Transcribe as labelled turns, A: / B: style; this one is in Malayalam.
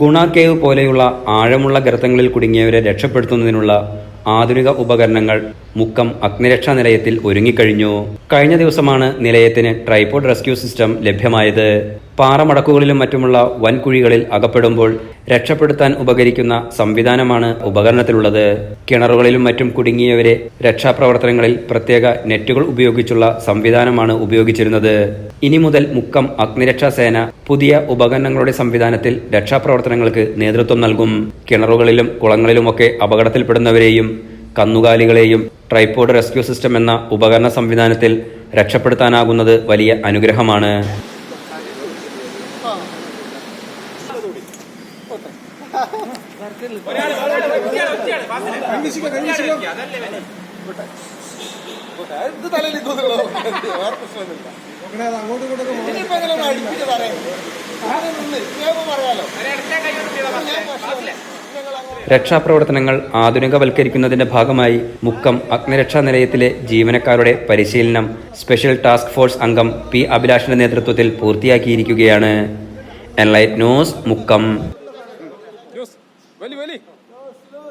A: ഗുണ കേവ് പോലെയുള്ള ആഴമുള്ള ഗർത്തങ്ങളിൽ കുടുങ്ങിയവരെ രക്ഷപ്പെടുത്തുന്നതിനുള്ള ആധുനിക ഉപകരണങ്ങൾ മുക്കം അഗ്നിരക്ഷാ നിലയത്തിൽ ഒരുങ്ങിക്കഴിഞ്ഞു. കഴിഞ്ഞ ദിവസമാണ് നിലയത്തിന് ട്രൈപോഡ് റെസ്ക്യൂ സിസ്റ്റം ലഭ്യമായത്. പാറമടക്കുകളിലും മറ്റുമുള്ള വൻകുഴികളിൽ അകപ്പെടുമ്പോൾ രക്ഷപ്പെടുത്താൻ ഉപകരിക്കുന്ന സംവിധാനമാണ് ഉപകരണത്തിലുള്ളത്. കിണറുകളിലും മറ്റും കുടുങ്ങിയവരെ രക്ഷാപ്രവർത്തനങ്ങളിൽ പ്രത്യേക നെറ്റുകൾ ഉപയോഗിച്ചുള്ള സംവിധാനമാണ് ഉപയോഗിച്ചിരുന്നത്. ഇനി മുതൽ മുക്കം അഗ്നിരക്ഷാ സേന പുതിയ ഉപകരണങ്ങളുടെ സംവിധാനത്തിൽ രക്ഷാപ്രവർത്തനങ്ങൾക്ക് നേതൃത്വം നൽകും കിണറുകളിലും കുളങ്ങളിലുമൊക്കെ അപകടത്തിൽപ്പെടുന്നവരെയും കന്നുകാലികളെയും ട്രൈപോഡ് റെസ്ക്യൂ സിസ്റ്റം എന്ന ഉപകരണ സംവിധാനത്തിൽ രക്ഷപ്പെടുത്താനാകുന്നത് വലിയ അനുഗ്രഹമാണ്
B: ഇത് തലയിൽ തോന്നുള്ളൂ വേറെ പ്രശ്നമൊന്നുമില്ല. ഇനിയിപ്പോ എങ്ങനെ ഒന്ന് അടിപ്പിച്ച് പറയാം? താഴെ നിന്ന്? ഇപ്പൊ പറയാലോ?
A: രക്ഷാപ്രവർത്തനങ്ങൾ ആധുനികവൽക്കരിക്കുന്നതിന്റെ ഭാഗമായി മുക്കം അഗ്നിരക്ഷാ നിലയത്തിലെ ജീവനക്കാരുടെ പരിശീലനം സ്പെഷ്യൽ ടാസ്ക് ഫോഴ്സ് അംഗം പി അഭിലാഷിന്റെ നേതൃത്വത്തിൽ പൂർത്തിയാക്കിയിരിക്കുകയാണ്. Enlight news Mukkam.
C: വലി വലി.